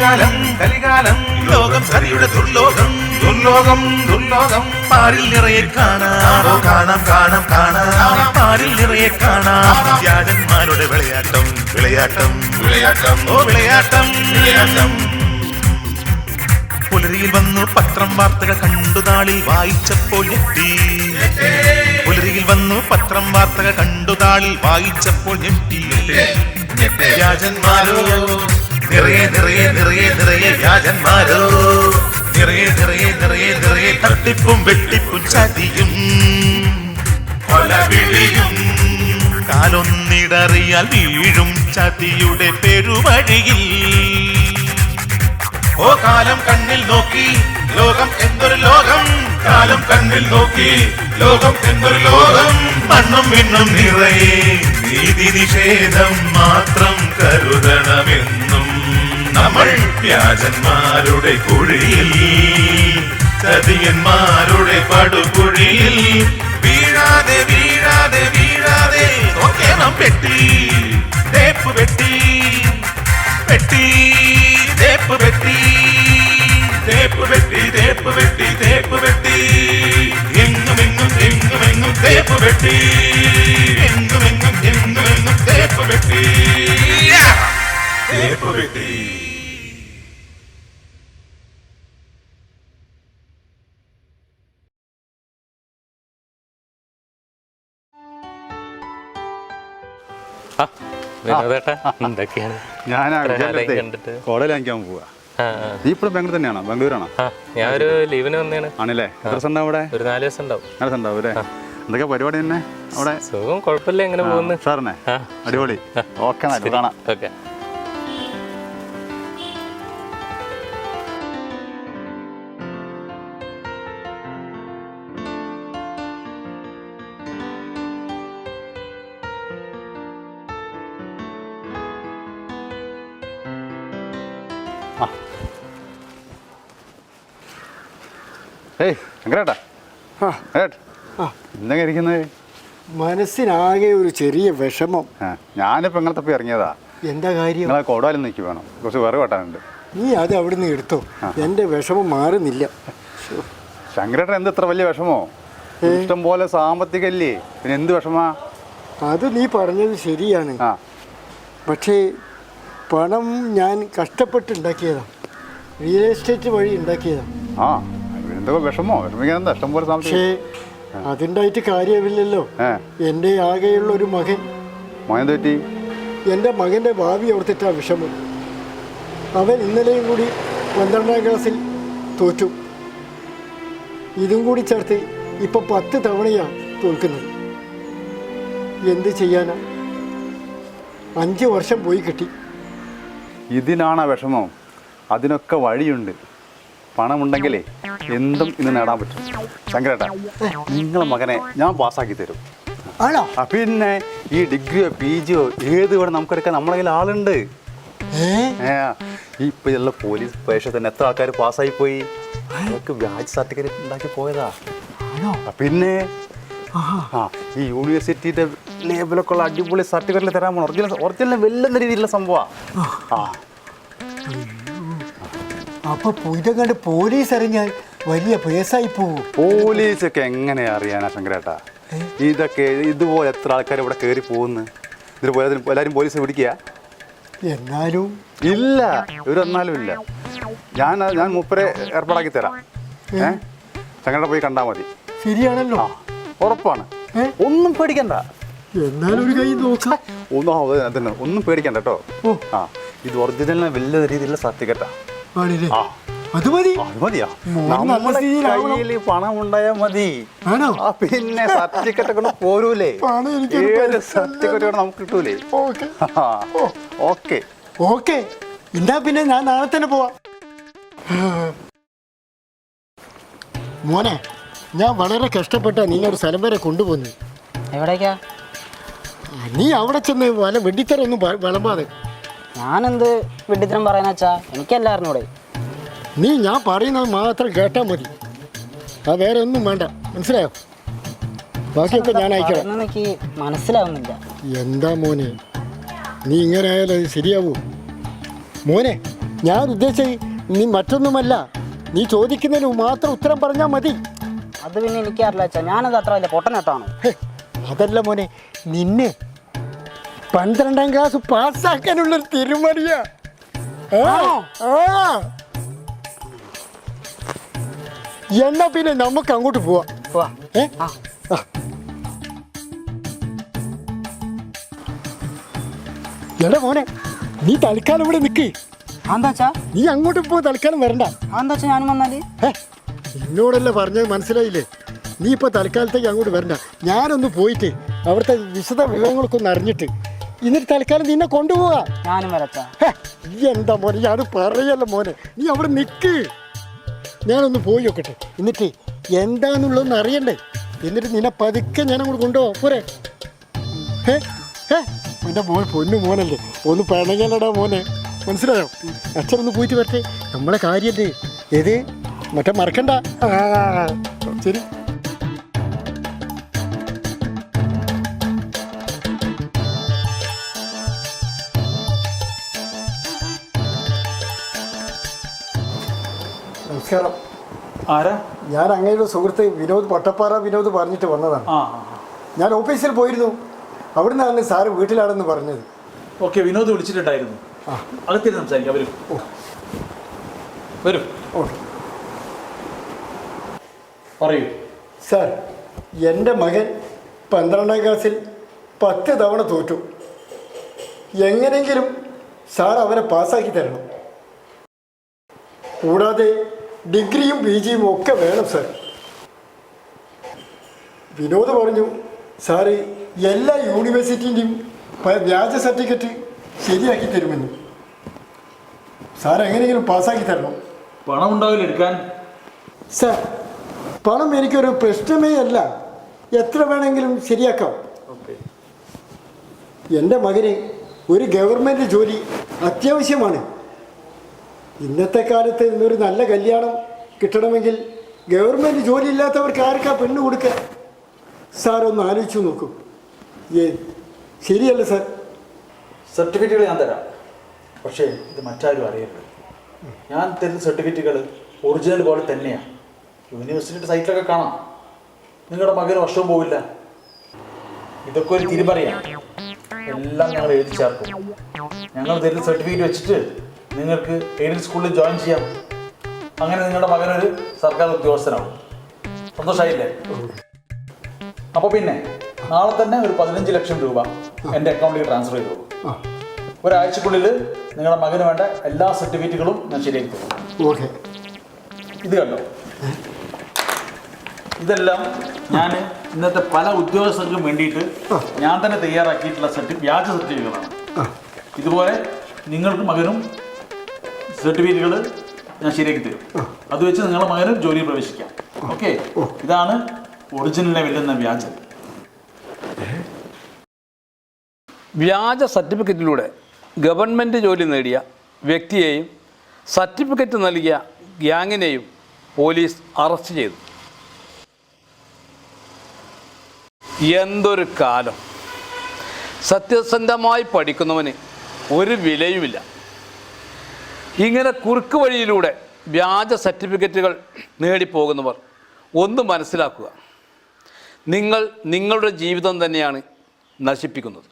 കലികാലം കലികാലം. ലോകം സതിയുടെ ദുർലോകം. ദുർലോകം ദുർലോകം. പാരിൽ നിറയെ കാണാം. കാണാം കാണാം കാണാം. പാരിൽ നിറയെ കാണാം. വ്യാജന്മാരുടെ വിളയാട്ടം വിളയാട്ടം. വിളയാട്ടം. ഓ വിളയാട്ടം. വിളയാട്ടം. പുലരിയിൽ വന്നു പത്രം വാർത്തകൾ കണ്ടു താളിൽ വായിച്ചപ്പോൾ ഞെട്ടി. പുലരിയിൽ വന്നു പത്രം വാർത്തകൾ കണ്ടു താളിൽ വായിച്ചപ്പോൾ ഞെട്ടി. വ്യാജന്മാരോ? നിറയെ നിറയെ നിറയെ നിറയെ വ്യാജന്മാരോ നിറയെ നിറയെ നിറയെ നിറയെ തട്ടിപ്പും വെട്ടിപ്പും ചതിയും കാലൊന്നിടറിയാൽ വീഴും ചതിയുടെ പെരുവഴിയിൽ. ഓ കാലം കണ്ണിൽ നോക്കി ലോകം എന്തൊരു ലോകം? കാലം കണ്ണിൽ നോക്കി ലോകം എന്തൊരു ലോകം? മണ്ണും മിണ്ണും നിറയെ നീതി നിഷേധം മാത്രം കരുതണമെന്നും നമ്മൾ വ്യാജന്മാരുടെ കുഴിയിൽ ചതിയന്മാരുടെ പടുകുഴിയിൽ. വീഴാതെ വീഴാതെ വീഴാതെ നോക്കേണം പെട്ടി തേപ്പ് പെട്ടി പെട്ടി തേപ്പ് പെട്ടി തേപ്പ് പെട്ടി തേപ്പ് പെട്ടി തേപ്പ് പെട്ടി എങ്ങും എങ്ങും എങ്ങും എങ്ങും തേപ്പ് പെട്ടി എന്തൊക്കെയാണ്? ഞാൻ വാങ്ങിക്കാൻ പോവാ. നീ ഇപ്പോഴും ബാംഗ്ലൂർ തന്നെയാണോ? ബാംഗ്ലൂരാണോ? ലീവിന് ആണല്ലേ? എത്ര ദിവസം ഉണ്ടാവും അവിടെ? ഒരു നാല് ദിവസം ഉണ്ടാവും. എത്ര ദിവസം ഉണ്ടാവും അല്ലേ? എന്തൊക്കെ പരിപാടി തന്നെ അവിടെ? സുഖം കുഴപ്പമില്ല എങ്ങനെ പോകുന്നു. സാറിനെ. അടിപൊളി. ഓക്കെ കാണാം. ഓക്കെ. ഏയ് ശങ്കരേട്ടാ. ഏട്ട് എന്തൊക്കെ ഇരിക്കുന്നത് മനസ്സിനാകെ ഒരു ചെറിയ വിഷമം. ആ ഞാനിപ്പോൾ ഇങ്ങനെ തപ്പി ഇറങ്ങിയതാ. എന്താ കാര്യം? നിങ്ങളെ കോടാലും നിൽക്കി വേണം. കുറച്ച് വേറെ വെട്ടാനുണ്ട്. നീ അത് അവിടുന്ന് എടുത്തോ. എന്റെ വിഷമം മാറുന്നില്ല. ശങ്കരേട്ടൻ എന്ത് ഇത്ര വലിയ വിഷമോ? ഇഷ്ടം പോലെ സാമ്പത്തികല്ലേ? പിന്നെ എന്ത് വിഷമാ? അത് നീ പറഞ്ഞത് ശരിയാണ്. ആ. പക്ഷേ പണം ഞാൻ കഷ്ടപ്പെട്ടുണ്ടാക്കിയതാണ് റിയൽ എസ്റ്റേറ്റ് വഴി ഉണ്ടാക്കിയതാണ് ആ എന്തൊക്കെ വിഷമോ? വിഷമിക്കാൻ എന്താ ഇഷ്ടം പോലെ പക്ഷേ അതുണ്ടായിട്ട് കാര്യമില്ലല്ലോ. എന്റെ ആകെയുള്ള ഒരു മകൻ തെറ്റി എന്റെ മകന്റെ ഭാവി ഓർത്തിട്ടാണ് വിഷമം. അവൻ ഇന്നലെയും കൂടി പന്ത്രണ്ടാം ക്ലാസ്സിൽ തോറ്റു. ഇതും കൂടി ചേർത്ത് ഇപ്പം പത്ത് തവണയാണ് തോൽക്കുന്നത്. എന്ത് ചെയ്യാനാ? അഞ്ച് വർഷം പോയി കിട്ടി. ഇതിനാണ് വിഷമം. അതിനൊക്കെ വഴിയുണ്ട്. പണമുണ്ടെങ്കിലേ എന്തും ഇന്ന് നേടാൻ പറ്റും. ശങ്കരേട്ടാ നിങ്ങളെ മകനെ ഞാൻ പാസ്സാക്കി തരും. ആണോ? പിന്നെ ഈ ഡിഗ്രിയോ പി ജിയോ ഏത് വേണം നമുക്കെടുക്കാൻ? നമ്മളെ കയ്യിൽ ആളുണ്ട്. ഇപ്പൊ ഉള്ള പോലീസ് പരീക്ഷ തന്നെ എത്ര ആൾക്കാർ പാസ്സായി പോയി അതൊക്കെ വ്യാജ സർട്ടിഫിക്കറ്റ് ഉണ്ടാക്കി പോയതാ. പിന്നെ ആ ഈ യൂണിവേഴ്സിറ്റിയുടെ ലേബലൊക്കെ ഉള്ള അടിപൊളി സർട്ടിഫിക്കറ്റിൽ തരാൻ പോകണം ഒറിജിനൽ ഒറിജിനൽ വെല്ലുന്ന രീതിയിലുള്ള സംഭവമാണ് ആ. അപ്പൊ ഇതും കണ്ട് പോലീസ് അറിഞ്ഞാൽ വലിയ പേസായി പോവും. പോലീസൊക്കെ എങ്ങനെയാ അറിയാനാ ശങ്കരേട്ടാ? ഇതൊക്കെ ഇതുപോലെ എത്ര ആൾക്കാർ ഇവിടെ കയറി പോകുന്നു പോലെ എല്ലാവരും പോലീസ് പിടിക്കുക എന്നാലും ഇല്ല ഇവരൊന്നാലും ഇല്ല. ഞാൻ ഞാൻ മുപ്പരെ ഏർപ്പാടാക്കി തരാം. ഏ? ശങ്കരേട്ട പോയി കണ്ടാൽ മതി. ശരിയാണല്ലോ. ഉറപ്പാണ്. ഒന്നും പേടിക്കണ്ട. എന്നാലും ഒരു കൈ നോക്കാം. ഒന്നും അത് തന്നെ ഒന്നും പേടിക്കണ്ട കേട്ടോ. ഓ. ആ ഇത് ഒറിജിനൽ വലിയ രീതിയിലുള്ള സർട്ടിഫിക്കറ്റാ. ആണില്ലേ? ആ. അത് മതി. ആ, അത് മതിയാ? മോൻ നല്ല നമ്മുടെ സ്ഥിതിയിലാവണം. കയ്യിൽ പണം ഉണ്ടായാ മതി. ആ പിന്നെ സർട്ടിഫിക്കറ്റ് ഒക്കെ പോരൂലേ? പണം ഏത് സർട്ടിഫിക്കറ്റ് നമുക്ക് കിട്ടൂലേ? ഓക്കെ. ഓക്കെ. ഓക്കെ. എന്നാ പിന്നെ ഞാൻ നാളെ തന്നെ പോവാം. മോനെ ഞാൻ വളരെ കഷ്ടപ്പെട്ട നിന്നെ ഒരു സ്ഥലം വരെ കൊണ്ടുപോകുന്നു എവിടേക്കാ? നീ അവിടെ ചെന്ന് വല വെടിത്തരൊന്നും ഒന്നും വിളമ്പാതെ. ഞാനെന്ത് വിഡിത്തരം പറയാന്ന് വെച്ചാ എനിക്കല്ല അറിഞ്ഞൂടെ നീ ഞാൻ പറയുന്നത് മാത്രം കേട്ടാൽ മതി. ആ വേറെ ഒന്നും വേണ്ട. മനസ്സിലായോ? ബാക്കിയൊക്കെ ഞാൻ അയക്കാം എനിക്ക് മനസ്സിലാവുന്നില്ല. എന്താ മോനെ? നീ ഇങ്ങനെ ആയാലും അത് ശരിയാവൂ. മോനെ ഞാൻ ഉദ്ദേശിച്ച നീ മറ്റൊന്നുമല്ല. നീ ചോദിക്കുന്നതിന് മാത്രം ഉത്തരം പറഞ്ഞാൽ മതി. അത് പിന്നെ എനിക്കറിയില്ല അച്ഛാ. ഞാനത് അത്ര വലിയ പൊട്ടനെട്ടാണ് അതല്ല മോനെ നിന്നെ പന്ത്രണ്ടാം ക്ലാസ് പാസ്സാക്കാനുള്ളൊരു തിരുമറിയ എന്നാ പിന്നെ നമുക്ക് അങ്ങോട്ട് പോവാം. പോവാ. ഏ? ആ. എടാ മോനെ നീ തൽക്കാലം ഇവിടെ നിൽക്ക് എന്താ നീ അങ്ങോട്ട് പോ തൽക്കാലം വരണ്ട. എന്താ അച്ഛാ ഞാനും വന്നാൽ? ഹേ, എന്നോടല്ലേ പറഞ്ഞത് മനസ്സിലായില്ലേ? നീ ഇപ്പോൾ തൽക്കാലത്തേക്ക് അങ്ങോട്ട് വരണ്ട. ഞാനൊന്ന് പോയിട്ട് അവിടുത്തെ വിശദ വിവരങ്ങളൊക്കെ ഒന്ന് അറിഞ്ഞിട്ട് എന്നിട്ട് തൽക്കാലം നിന്നെ കൊണ്ടുപോവാ. ഞാനും വരട്ടാ. നീ എന്താ മോനെ? ഞാൻ പറയല്ല മോനെ. നീ അവിടെ നിൽക്ക് ഞാനൊന്ന് പോയി നോക്കട്ടെ. എന്നിട്ട് എന്താന്നുള്ളതൊന്ന് അറിയണ്ടേ? എന്നിട്ട് നിന്നെ പതുക്കെ ഞാൻ അങ്ങോട്ട് കൊണ്ടുപോവാം. പോരെ. എന്റെ മോൻ പൊന്നു മോനല്ലേ. ഒന്ന് പിണങ്ങലടാ മോനെ. മനസ്സിലായോ? അച്ഛനൊന്ന് പോയിട്ട് വരട്ടെ. നമ്മളെ കാര്യല്ലേ? ഏത്? മറ്റേ മറക്കണ്ട. ശരി. നമസ്കാരം. ആരാ? ഞാൻ അങ്ങയുടെ സുഹൃത്ത് വിനോദ് പട്ടപ്പാറ വിനോദ് പറഞ്ഞിട്ട് വന്നതാണ്. ആ ഞാൻ ഓഫീസിൽ പോയിരുന്നു. അവിടുന്നാണ് സാറ് വീട്ടിലാണെന്ന് പറഞ്ഞത്. ഓക്കെ വിനോദ് വിളിച്ചിട്ടുണ്ടായിരുന്നു. ആ. അകത്തിരി സംസാരിക്കാം വരും. വരും. പറയൂ. സാർ എന്റെ മകൻ പന്ത്രണ്ടാം ക്ലാസ്സിൽ പത്ത് തവണ തോറ്റു. എങ്ങനെയെങ്കിലും സാർ അവരെ പാസ്സാക്കി തരണം. കൂടാതെ ഡിഗ്രിയും പി ജിയും ഒക്കെ വേണം സാർ. വിനോദ് പറഞ്ഞു സാറ് എല്ലാ യൂണിവേഴ്സിറ്റിന്റെയും വ്യാജ സർട്ടിഫിക്കറ്റ് ശരിയാക്കി തരുമെന്ന്. സാർ എങ്ങനെയെങ്കിലും പാസ്സാക്കി തരണം? പണം ഉണ്ടാവില്ല എടുക്കാൻ. സാർ പണം എനിക്കൊരു പ്രശ്നമേ അല്ല. എത്ര വേണമെങ്കിലും ശരിയാക്കാം. എന്റെ മകന് ഒരു ഗവൺമെന്റ് ജോലി അത്യാവശ്യമാണ്. ഇന്നത്തെ കാലത്ത് ഇന്നൊരു നല്ല കല്യാണം കിട്ടണമെങ്കിൽ ഗവൺമെന്റ് ജോലി ഇല്ലാത്തവർക്ക് ആർക്കാ പെണ്ണ് കൊടുക്കുക? സാർ ഒന്ന് ആലോചിച്ചു നോക്കൂ. ഏ ശരിയല്ല സാർ? സർട്ടിഫിക്കറ്റുകൾ ഞാൻ തരാം. പക്ഷേ ഇത് മറ്റാരും അറിയരുത്. ഞാൻ തരുന്ന സർട്ടിഫിക്കറ്റുകൾ ഒറിജിനൽ പോലെ തന്നെയാണ് യൂണിവേഴ്സിറ്റിയുടെ സൈറ്റിലൊക്കെ കാണാം. നിങ്ങളുടെ മകന് വർഷവും പോവില്ല. ഇതൊക്കെ ഒരു തിരിമറിയാണ് എല്ലാം ഞങ്ങൾ എഴുതി ചേർക്കും. ഞങ്ങൾ തരുന്ന സർട്ടിഫിക്കറ്റ് വെച്ചിട്ട് നിങ്ങൾക്ക് എയ്ഡഡ് സ്കൂളിൽ ജോയിൻ ചെയ്യാം. അങ്ങനെ നിങ്ങളുടെ മകനൊരു സർക്കാർ ഉദ്യോഗസ്ഥനാവും. സന്തോഷമായില്ലേ അപ്പോൾ പിന്നെ നാളെ തന്നെ ഒരു പതിനഞ്ച് ലക്ഷം രൂപ എന്റെ അക്കൗണ്ടിൽ ട്രാൻസ്ഫർ ചെയ്തു. ഒരാഴ്ചക്കുള്ളിൽ നിങ്ങളുടെ മകന് വേണ്ട എല്ലാ സർട്ടിഫിക്കറ്റുകളും ഞാൻ ശരിയാക്കി തരും. ഓക്കെ. ഇത് കണ്ടോ? ഇതെല്ലാം ഞാൻ ഇന്നത്തെ പല ഉദ്യോഗസ്ഥർക്കും വേണ്ടിയിട്ട് ഞാൻ തന്നെ തയ്യാറാക്കിയിട്ടുള്ള സർട്ടി വ്യാജ സർട്ടിഫിക്കറ്റാണ് ഇതുപോലെ നിങ്ങൾക്ക് മകനും സർട്ടിഫിക്കറ്റുകൾ ഞാൻ ശരിയാക്കി തരും. അത് വെച്ച് നിങ്ങളുടെ മകനും ജോലിയിൽ പ്രവേശിക്കാം. ഓക്കെ? ഇതാണ് ഒറിജിനലിനെ വെല്ലുന്ന വ്യാജം. വ്യാജ സർട്ടിഫിക്കറ്റിലൂടെ ഗവൺമെന്റ് ജോലി നേടിയ വ്യക്തിയെയും സർട്ടിഫിക്കറ്റ് നൽകിയ ഗ്യാങ്ങിനെയും പോലീസ് അറസ്റ്റ് ചെയ്തു. എന്തൊരു കാലം. സത്യസന്ധമായി പഠിക്കുന്നവന് ഒരു വിലയുമില്ല. ഇങ്ങനെ കുറുക്ക് വഴിയിലൂടെ വ്യാജ സർട്ടിഫിക്കറ്റുകൾ നേടിപ്പോകുന്നവർ ഒന്ന് മനസ്സിലാക്കുക. നിങ്ങൾ നിങ്ങളുടെ ജീവിതം തന്നെയാണ് നശിപ്പിക്കുന്നത്.